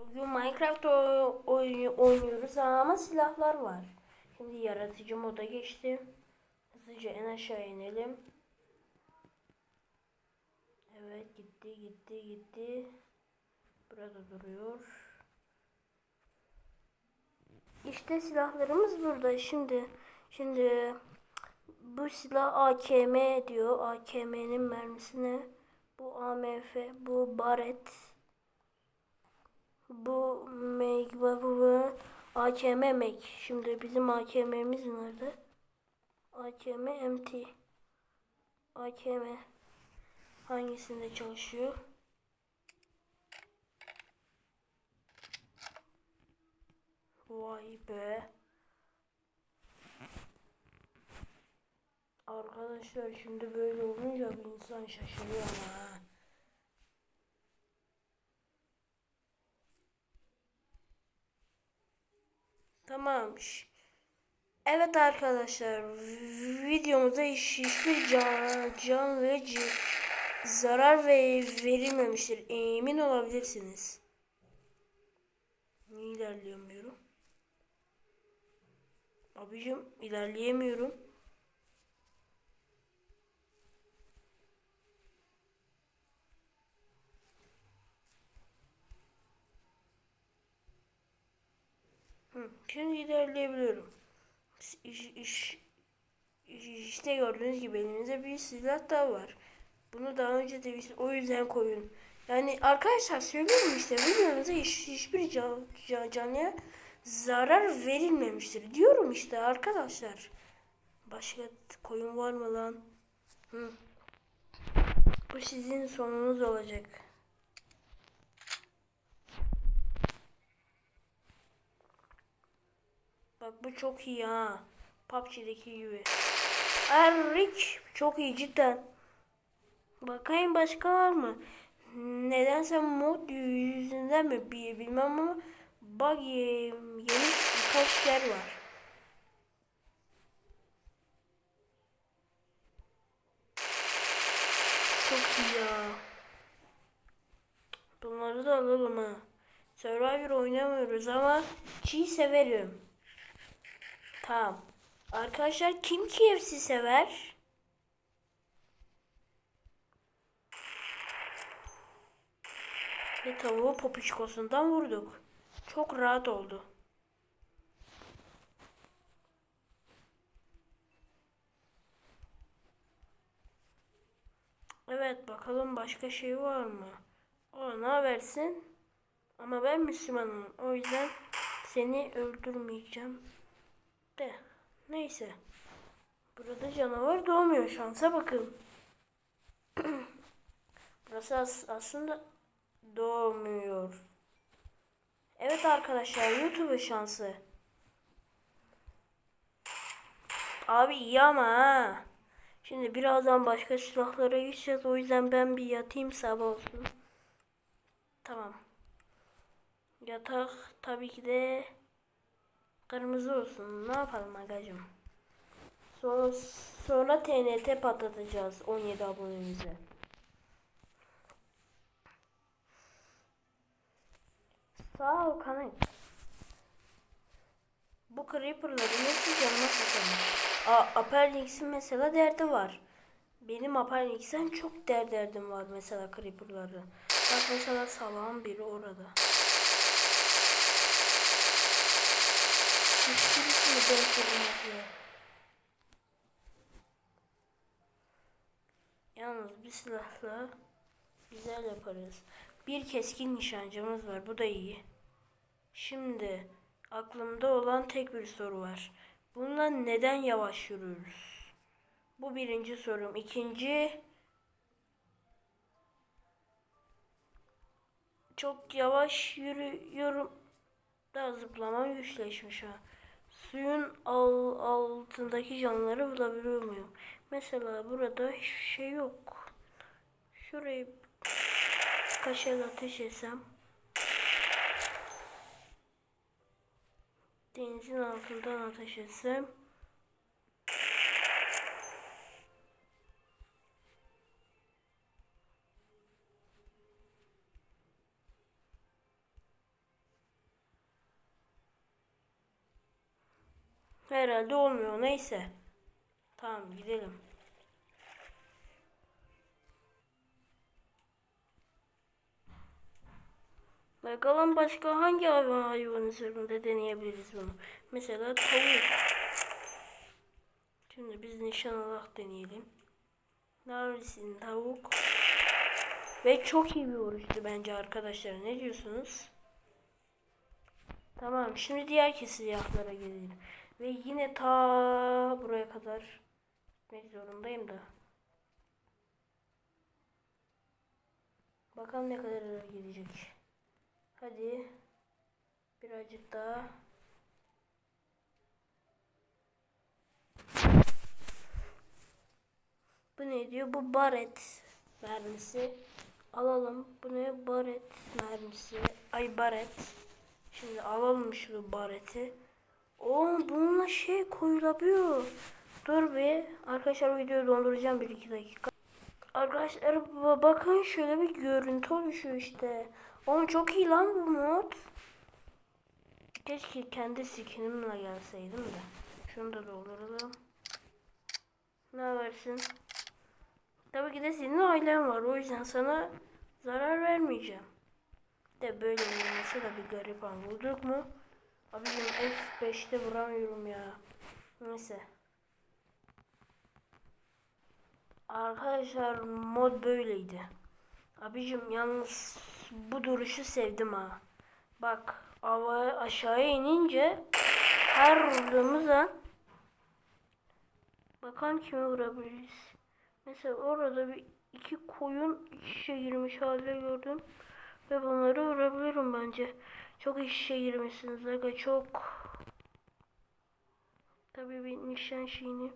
Bugün Minecraft oy- oy- oynuyoruz ama silahlar var. Şimdi yaratıcı moda geçtim. Hızlıca en aşağı inelim. Evet gitti gitti gitti. Burada duruyor. İşte silahlarımız burada. Şimdi şimdi bu silah AKM diyor. AKM'nin mermisine bu AMF, bu Barrett, bu Meg, bu, AKM Meg. Şimdi bizim AKM'miz nerede? AKM MT. AKM hangisinde çalışıyor? Vay be. Arkadaşlar şimdi böyle olunca bir insan şaşırıyor ama. ha. Tamam. Evet arkadaşlar videomuza hiç, hiçbir can, can ve zarar ve verilmemiştir. Emin olabilirsiniz. Niye ilerleyemiyorum? Abicim ilerleyemiyorum. Hı, şimdi ilerleyebiliyorum. İş, iş, işte gördüğünüz gibi elimizde bir silah daha var. Bunu daha önce de o yüzden koyun. Yani arkadaşlar söylüyorum işte videomuza hiç, hiçbir can, can, canlıya zarar verilmemiştir. Diyorum işte arkadaşlar. Başka koyun var mı lan? Hı. Bu sizin sonunuz olacak. Bak bu çok iyi ha. PUBG'deki gibi. Erik çok iyi cidden. Bakayım başka var mı? Nedense mod yüzünden mi bilmem ama bug ye- yeni birkaç yer var. Çok iyi ya. Bunları da alalım ha. Survivor oynamıyoruz ama çiğ severim. Tamam. Arkadaşlar kim KFC sever? Ve tavuğu popişkosundan vurduk. Çok rahat oldu. Evet bakalım başka şey var mı? O ne versin? Ama ben Müslümanım. O yüzden seni öldürmeyeceğim. De. Neyse. Burada canavar doğmuyor. Şansa bakın. Burası as- aslında doğmuyor. Evet arkadaşlar YouTube şansı. Abi iyi ama ha. Şimdi birazdan başka silahlara geçeceğiz. O yüzden ben bir yatayım sabah olsun. Tamam. Yatak tabii ki de kırmızı olsun. Ne yapalım agacım? Sonra, sonra TNT patlatacağız 17 abonemize. Sağ ol kanka. Bu creeper'ların hepsi canına. A Apernix'in mesela derdi var. Benim Apernix'ten çok der derdim var mesela creeper'ları. Bak mesela salağın biri orada. Yalnız bir silahla güzel yaparız. Bir keskin nişancımız var. Bu da iyi. Şimdi aklımda olan tek bir soru var. Bundan neden yavaş yürüyoruz? Bu birinci sorum. İkinci çok yavaş yürüyorum. Daha zıplamam güçleşmiş ha. Suyun al, altındaki canlıları bulabiliyor muyum? Mesela burada hiçbir şey yok. Şurayı kaç el ateş etsem. Denizin altından ateş etsem. Herhalde olmuyor. Neyse. Tamam gidelim. Bakalım başka hangi hayvan hayvan üzerinde deneyebiliriz bunu. Mesela tavuk. Şimdi biz nişan alarak deneyelim. Neredesin tavuk? Ve çok iyi bir vuruştu bence arkadaşlar. Ne diyorsunuz? Tamam şimdi diğer kesiyatlara gelelim. Ve yine ta buraya kadar gitmek zorundayım da. Bakalım ne kadar gidecek. Hadi. Birazcık daha. Bu ne diyor? Bu baret mermisi. Alalım. Bu ne? Baret mermisi. Ay baret. Şimdi alalım şu bareti. Oo bununla şey koyulabiliyor. Dur bir. Arkadaşlar videoyu donduracağım bir iki dakika. Arkadaşlar ba- bakın şöyle bir görüntü oluşuyor işte. Oğlum çok iyi lan bu mod. Keşke kendi skinimle gelseydim de. Şunu da dolduralım. Ne versin? Tabii ki de senin ailen var. O yüzden sana zarar vermeyeceğim. De böyle olması da bir garip an. Vurduk mu? Abicim F5'te vuramıyorum ya. Neyse. Arkadaşlar mod böyleydi. Abicim yalnız bu duruşu sevdim ha. Bak havaya aşağıya inince her vurduğumuz bakalım kime vurabiliriz. Mesela orada bir iki koyun iç içe girmiş halde gördüm. Ve bunları vurabilirim bence. Çok içe girmişsiniz aga çok. Tabii bir nişan şeyini.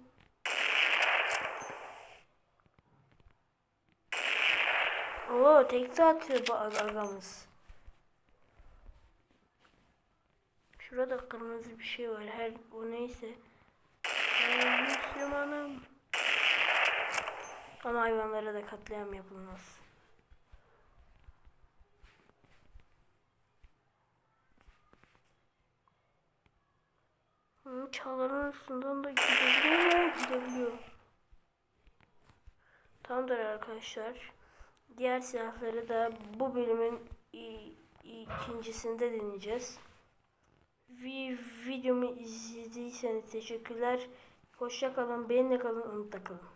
Oo tekte atıyor bu agamız. Şurada kırmızı bir şey var. Her o neyse. Müslümanım. Ama hayvanlara da katliam yapılmaz. Hı, Çağların üstünden de gidebiliyor? Gidebiliyor. Tamamdır arkadaşlar. Diğer silahları da bu bölümün ikincisinde deneyeceğiz. Vi- videomu izlediyseniz teşekkürler. Hoşça kalın, benimle kalın, unutma kalın.